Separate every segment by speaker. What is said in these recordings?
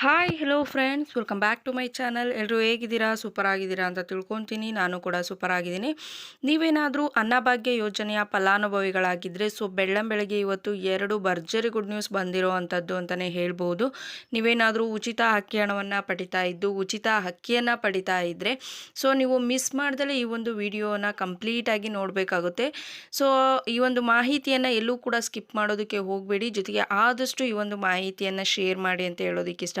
Speaker 1: Hi hello friends welcome back to my channel ಎಲ್ಲರೂ ಹೇಗಿದ್ದೀರಾ? Super ಆಗಿದ್ದೀರಾ ಅಂತ ತಿಳ್ಕೊತೀನಿ. ನಾನು ಕೂಡ ಸೂಪರ್ ಆಗಿದ್ದೀನಿ ನೀವೇನಾದರೂ ಅನ್ನಭಾಗ್ಯ ಯೋಜನೆಯ ಫಲಾನುಭವಿಗಳಾಗಿದ್ದರೆ ಸೊ ಬೆಳ್ಳಂ ಬೆಳಗ್ಗೆ ಇವತ್ತು ಎರಡು ಭರ್ಜರಿ ಗುಡ್ ನ್ಯೂಸ್ ಬಂದಿರೋ ಅಂಥದ್ದು ಅಂತಲೇ ಹೇಳ್ಬೋದು. ನೀವೇನಾದರೂ ಉಚಿತ ಅಕ್ಕಿ ಹಣವನ್ನು ಪಡಿತಾ ಇದ್ದು, ಉಚಿತ ಅಕ್ಕಿಯನ್ನು ಪಡಿತಾ ಇದ್ದರೆ ಸೊ ನೀವು ಮಿಸ್ ಮಾಡ್ದಲೇ ಈ ಒಂದು ವಿಡಿಯೋನ ಕಂಪ್ಲೀಟಾಗಿ ನೋಡಬೇಕಾಗುತ್ತೆ. ಸೊ ಈ ಒಂದು ಮಾಹಿತಿಯನ್ನು ಎಲ್ಲೂ ಕೂಡ ಸ್ಕಿಪ್ ಮಾಡೋದಕ್ಕೆ ಹೋಗಬೇಡಿ. ಜೊತೆಗೆ ಆದಷ್ಟು ಈ ಒಂದು ಮಾಹಿತಿಯನ್ನು ಶೇರ್ ಮಾಡಿ ಅಂತ ಹೇಳೋದಕ್ಕೆ ಇಷ್ಟ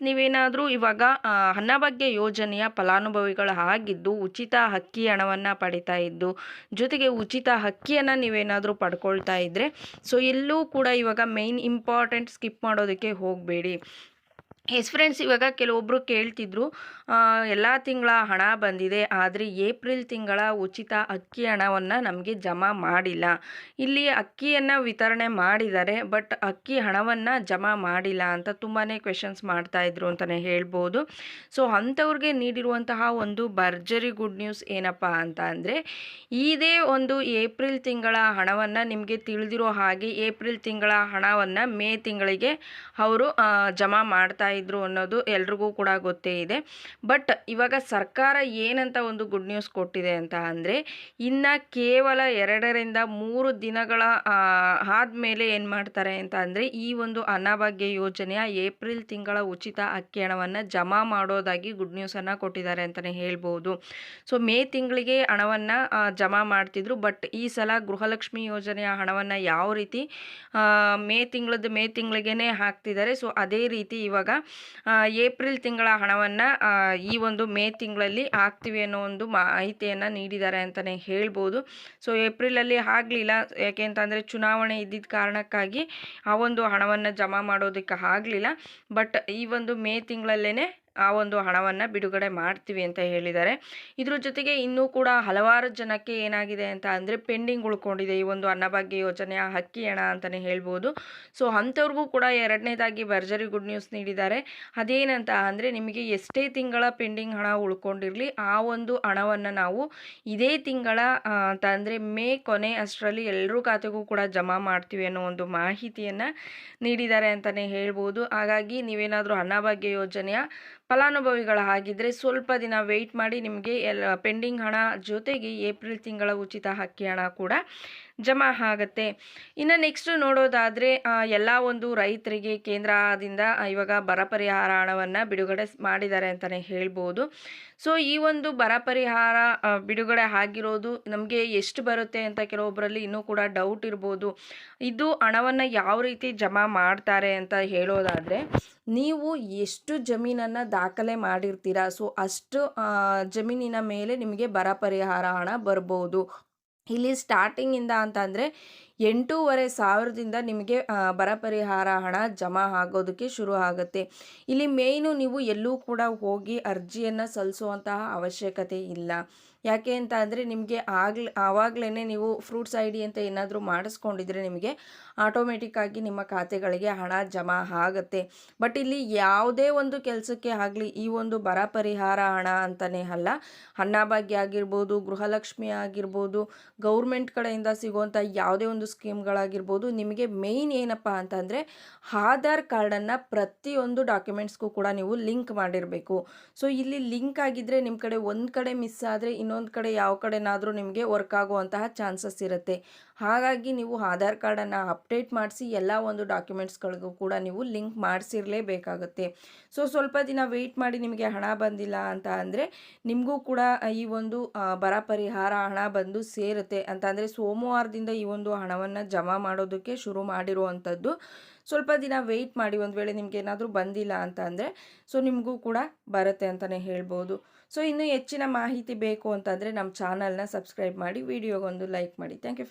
Speaker 1: ನೀವೇನಾದರೂ ಇವಾಗ ಅನ್ನಭಾಗ್ಯ ಯೋಜನೆಯ ಫಲಾನುಭವಿಗಳು ಆಗಿದ್ದು, ಉಚಿತ ಅಕ್ಕಿ ಹಣವನ್ನು ಪಡಿತಾ ಇದ್ದು, ಜೊತೆಗೆ ಉಚಿತ ಅಕ್ಕಿಯನ್ನು ನೀವೇನಾದರೂ ಪಡ್ಕೊಳ್ತಾ ಇದ್ದರೆ ಸೊ ಎಲ್ಲೂ ಕೂಡ ಇವಾಗ ಮೇಯ್ನ್ ಇಂಪಾರ್ಟೆಂಟ್ ಸ್ಕಿಪ್ ಮಾಡೋದಕ್ಕೆ ಹೋಗಬೇಡಿ. ಎಸ್ ಫ್ರೆಂಡ್ಸ್ ಇವಾಗ ಕೆಲವೊಬ್ಬರು ಕೇಳ್ತಿದ್ರು ಎಲ್ಲ ತಿಂಗಳ ಹಣ ಬಂದಿದೆ, ಆದರೆ ಏಪ್ರಿಲ್ ತಿಂಗಳ ಉಚಿತ ಅಕ್ಕಿ ಹಣವನ್ನು ನಮಗೆ ಜಮಾ ಮಾಡಿಲ್ಲ. ಇಲ್ಲಿ ಅಕ್ಕಿಯನ್ನು ವಿತರಣೆ ಮಾಡಿದ್ದಾರೆ, ಬಟ್ ಅಕ್ಕಿ ಹಣವನ್ನು ಜಮಾ ಮಾಡಿಲ್ಲ ಅಂತ ತುಂಬಾ ಕ್ವೆಶನ್ಸ್ ಮಾಡ್ತಾಯಿದ್ರು ಅಂತಲೇ ಹೇಳ್ಬೋದು. ಸೊ ಅಂಥವ್ರಿಗೆ ನೀಡಿರುವಂತಹ ಒಂದು ಭರ್ಜರಿ ಗುಡ್ ನ್ಯೂಸ್ ಏನಪ್ಪ ಅಂತ ಅಂದರೆ, ಇದೇ ಒಂದು ಏಪ್ರಿಲ್ ತಿಂಗಳ ಹಣವನ್ನು ನಿಮಗೆ ತಿಳಿದಿರೋ ಹಾಗೆ ಏಪ್ರಿಲ್ ತಿಂಗಳ ಹಣವನ್ನು ಮೇ ತಿಂಗಳಿಗೆ ಅವರು ಜಮಾ ಮಾಡ್ತಾ ಇದ್ರು ಅನ್ನೋದು ಎಲ್ರಿಗೂ ಕೂಡ ಗೊತ್ತೇ ಇದೆ. ಬಟ್ ಇವಾಗ ಸರ್ಕಾರ ಏನಂತ ಒಂದು ಗುಡ್ ನ್ಯೂಸ್ ಕೊಟ್ಟಿದೆ ಅಂತ ಅಂದರೆ, ಇನ್ನು ಕೇವಲ ಎರಡರಿಂದ ಮೂರು ದಿನಗಳ ಆದಮೇಲೆ ಏನು ಮಾಡ್ತಾರೆ ಅಂತ ಅಂದರೆ, ಈ ಒಂದು ಅನ್ನಭಾಗ್ಯ ಯೋಜನೆಯ ಏಪ್ರಿಲ್ ತಿಂಗಳ ಉಚಿತ ಅಕ್ಕಿ ಹಣವನ್ನು ಜಮಾ ಮಾಡೋದಾಗಿ ಗುಡ್ ನ್ಯೂಸನ್ನು ಕೊಟ್ಟಿದ್ದಾರೆ ಅಂತಲೇ ಹೇಳ್ಬೋದು. ಸೊ, ಮೇ ತಿಂಗಳಿಗೆ ಹಣವನ್ನು ಜಮಾ ಮಾಡ್ತಿದ್ರು. ಬಟ್ ಈ ಸಲ ಗೃಹಲಕ್ಷ್ಮಿ ಯೋಜನೆಯ ಹಣವನ್ನು ಯಾವ ರೀತಿ ಮೇ ತಿಂಗಳದ್ದು ಮೇ ತಿಂಗಳಿಗೇ ಹಾಕ್ತಿದ್ದಾರೆ. ಸೊ, ಅದೇ ರೀತಿ ಇವಾಗ ಏಪ್ರಿಲ್ ತಿಂಗಳ ಹಣವನ್ನು ಈ ಒಂದು ಮೇ ತಿಂಗಳಲ್ಲಿ ಹಾಕ್ತೀವಿ ಅನ್ನೋ ಒಂದು ಮಾಹಿತಿಯನ್ನು ನೀಡಿದ್ದಾರೆ ಅಂತಲೇ ಹೇಳ್ಬೋದು. ಸೊ ಏಪ್ರಿಲಲ್ಲಿ ಆಗಲಿಲ್ಲ. ಯಾಕೆ ಅಂತಂದರೆ ಚುನಾವಣೆ ಇದ್ದಿದ್ದ ಕಾರಣಕ್ಕಾಗಿ ಆ ಒಂದು ಹಣವನ್ನು ಜಮಾ ಮಾಡೋದಕ್ಕೆ ಆಗಲಿಲ್ಲ. ಬಟ್ ಈ ಒಂದು ಮೇ ತಿಂಗಳಲ್ಲೇ ಆ ಒಂದು ಹಣವನ್ನು ಬಿಡುಗಡೆ ಮಾಡ್ತೀವಿ ಅಂತ ಹೇಳಿದ್ದಾರೆ. ಇದ್ರ ಜೊತೆಗೆ ಇನ್ನೂ ಕೂಡ ಹಲವಾರು ಜನಕ್ಕೆ ಏನಾಗಿದೆ ಅಂತ ಅಂದರೆ ಪೆಂಡಿಂಗ್ ಉಳ್ಕೊಂಡಿದೆ ಈ ಒಂದು ಅನ್ನಭಾಗ್ಯ ಯೋಜನೆಯ ಹಕ್ಕಿ ಹಣ ಅಂತಲೇ ಹೇಳ್ಬೋದು. ಸೊ ಅಂಥವ್ರಿಗೂ ಕೂಡ ಎರಡನೇದಾಗಿ ಭರ್ಜರಿ ಗುಡ್ ನ್ಯೂಸ್ ನೀಡಿದ್ದಾರೆ. ಅದೇನಂತ ಅಂದರೆ ನಿಮಗೆ ಎಷ್ಟೇ ತಿಂಗಳ ಪೆಂಡಿಂಗ್ ಹಣ ಉಳ್ಕೊಂಡಿರಲಿ ಆ ಒಂದು ಹಣವನ್ನು ನಾವು ಇದೇ ತಿಂಗಳ ಅಂತ ಅಂದರೆ ಮೇ ಕೊನೆ ಅಷ್ಟರಲ್ಲಿ ಎಲ್ಲರೂ ಖಾತೆಗೂ ಕೂಡ ಜಮಾ ಮಾಡ್ತೀವಿ ಅನ್ನೋ ಒಂದು ಮಾಹಿತಿಯನ್ನು ನೀಡಿದ್ದಾರೆ ಅಂತಲೇ ಹೇಳ್ಬೋದು. ಹಾಗಾಗಿ ನೀವೇನಾದರೂ ಅನ್ನಭಾಗ್ಯ ಯೋಜನೆಯ ಫಲಾನುಭವಿಗಳ ಹಾಗಿದ್ರೆ ಸ್ವಲ್ಪ ದಿನ ವೆಯ್ಟ್ ಮಾಡಿ ನಿಮಗೆ ಎಲ್ಲ ಪೆಂಡಿಂಗ್ ಹಣ ಜೊತೆಗೆ ಏಪ್ರಿಲ್ ತಿಂಗಳ ಉಚಿತ ಅಕ್ಕಿ ಹಣ ಕೂಡ ಜಮಾ ಆಗುತ್ತೆ. ಇನ್ನು ನೆಕ್ಸ್ಟ್ ನೋಡೋದಾದರೆ ಎಲ್ಲ ಒಂದು ರೈತರಿಗೆ ಕೇಂದ್ರದಿಂದ ಇವಾಗ ಬರ ಪರಿಹಾರ ಹಣವನ್ನು ಬಿಡುಗಡೆ ಮಾಡಿದ್ದಾರೆ ಅಂತಲೇ ಹೇಳ್ಬೋದು. ಸೊ ಈ ಒಂದು ಬರ ಪರಿಹಾರ ಬಿಡುಗಡೆ ಆಗಿರೋದು ನಮಗೆ ಎಷ್ಟು ಬರುತ್ತೆ ಅಂತ ಕೆಲವೊಬ್ಬರಲ್ಲಿ ಇನ್ನೂ ಕೂಡ ಡೌಟ್ ಇರ್ಬೋದು. ಇದು ಹಣವನ್ನು ಯಾವ ರೀತಿ ಜಮಾ ಮಾಡ್ತಾರೆ ಅಂತ ಹೇಳೋದಾದರೆ, ನೀವು ಎಷ್ಟು ಜಮೀನನ್ನು ದಾಖಲೆ ಮಾಡಿರ್ತೀರಾ, ಸೊ ಅಷ್ಟು ಜಮೀನಿನ ಮೇಲೆ ನಿಮಗೆ ಬರ ಪರಿಹಾರ ಹಣ ಬರ್ಬೋದು. ಇಲ್ಲಿ ಸ್ಟಾರ್ಟಿಂಗಿಂದ ಅಂತ ಅಂದರೆ ಎಂಟೂವರೆ ಸಾವಿರದಿಂದ ನಿಮಗೆ ಬರ ಪರಿಹಾರ ಹಣ ಜಮಾ ಆಗೋದಕ್ಕೆ ಶುರು ಆಗುತ್ತೆ. ಇಲ್ಲಿ ಮೇಯ್ನು ನೀವು ಎಲ್ಲೂ ಕೂಡ ಹೋಗಿ ಅರ್ಜಿಯನ್ನು ಸಲ್ಲಿಸುವಂತಹ ಅವಶ್ಯಕತೆ ಇಲ್ಲ. ಯಾಕೆ ಅಂತ ಅಂದರೆ ನಿಮಗೆ ಆಗ್ಲ ಆವಾಗಲೇ ನೀವು ಫ್ರೂಟ್ಸ್ ಐ ಡಿ ಅಂತ ಏನಾದರೂ ಮಾಡಿಸ್ಕೊಂಡಿದ್ರೆ ನಿಮಗೆ ಆಟೋಮೆಟಿಕ್ಕಾಗಿ ನಿಮ್ಮ ಖಾತೆಗಳಿಗೆ ಹಣ ಜಮಾ ಆಗುತ್ತೆ. ಬಟ್ ಇಲ್ಲಿ ಯಾವುದೇ ಒಂದು ಕೆಲಸಕ್ಕೆ ಆಗಲಿ ಈ ಒಂದು ಬರ ಪರಿಹಾರ ಹಣ ಅಂತಲೇ ಅಲ್ಲ ಅನ್ನಭಾಗ್ಯ ಆಗಿರ್ಬೋದು, ಗೃಹಲಕ್ಷ್ಮಿ ಆಗಿರ್ಬೋದು, ಗೌರ್ಮೆಂಟ್ ಕಡೆಯಿಂದ ಸಿಗುವಂಥ ಯಾವುದೇ ಒಂದು ಸ್ಕೀಮ್ಗಳಾಗಿರ್ಬೋದು, ನಿಮಗೆ ಮೇಯ್ನ್ ಏನಪ್ಪ ಅಂತಂದರೆ ಆಧಾರ್ ಕಾರ್ಡನ್ನು ಪ್ರತಿಯೊಂದು ಡಾಕ್ಯುಮೆಂಟ್ಸ್ಗೂ ಕೂಡ ನೀವು ಲಿಂಕ್ ಮಾಡಿರಬೇಕು. ಸೊ ಇಲ್ಲಿ ಲಿಂಕ್ ಆಗಿದ್ದರೆ ನಿಮ್ಮ ಕಡೆ ಒಂದು ಕಡೆ ಮಿಸ್ ಆದರೆ ಇನ್ನೊಂದು ಕಡೆ ಯಾವ ಕಡೆನಾದರೂ ನಿಮಗೆ ವರ್ಕ್ ಆಗುವಂತಹ ಚಾನ್ಸಸ್ ಇರುತ್ತೆ. ಹಾಗಾಗಿ ನೀವು ಆಧಾರ್ ಕಾರ್ಡನ್ನು ಅಪ್ಡೇಟ್ ಮಾಡಿಸಿ ಎಲ್ಲ ಒಂದು ಡಾಕ್ಯುಮೆಂಟ್ಸ್ಗಳಿಗೂ ಕೂಡ ನೀವು ಲಿಂಕ್ ಮಾಡಿಸಿರಲೇಬೇಕಾಗುತ್ತೆ. ಸೊ ಸ್ವಲ್ಪ ದಿನ ವೆಯ್ಟ್ ಮಾಡಿ ನಿಮಗೆ ಹಣ ಬಂದಿಲ್ಲ ಅಂತ ಅಂದರೆ ನಿಮಗೂ ಕೂಡ ಈ ಒಂದು ಬರ ಪರಿಹಾರ ಹಣ ಬಂದು ಸೇರುತ್ತೆ. ಅಂತ ಅಂದರೆ ಸೋಮವಾರದಿಂದ ಈ ಒಂದು ಹಣವನ್ನು ಜಮಾ ಮಾಡೋದಕ್ಕೆ ಶುರು ಮಾಡಿರುವಂಥದ್ದು. ಸ್ವಲ್ಪ ದಿನ ವೆಯ್ಟ್ ಮಾಡಿ, ಒಂದು ವೇಳೆ ನಿಮ್ಗೆ ಏನಾದರೂ ಬಂದಿಲ್ಲ ಅಂತ ಅಂದರೆ ಸೊ ನಿಮಗೂ ಕೂಡ ಬರುತ್ತೆ ಅಂತಲೇ ಹೇಳ್ಬೋದು. ಸೊ ಇನ್ನೂ ಹೆಚ್ಚಿನ ಮಾಹಿತಿ ಬೇಕು ಅಂತಂದರೆ ನಮ್ಮ ಚಾನಲ್ನ ಸಬ್ಸ್ಕ್ರೈಬ್ ಮಾಡಿ ವಿಡಿಯೋಗೊಂದು ಲೈಕ್ ಮಾಡಿ. Thank you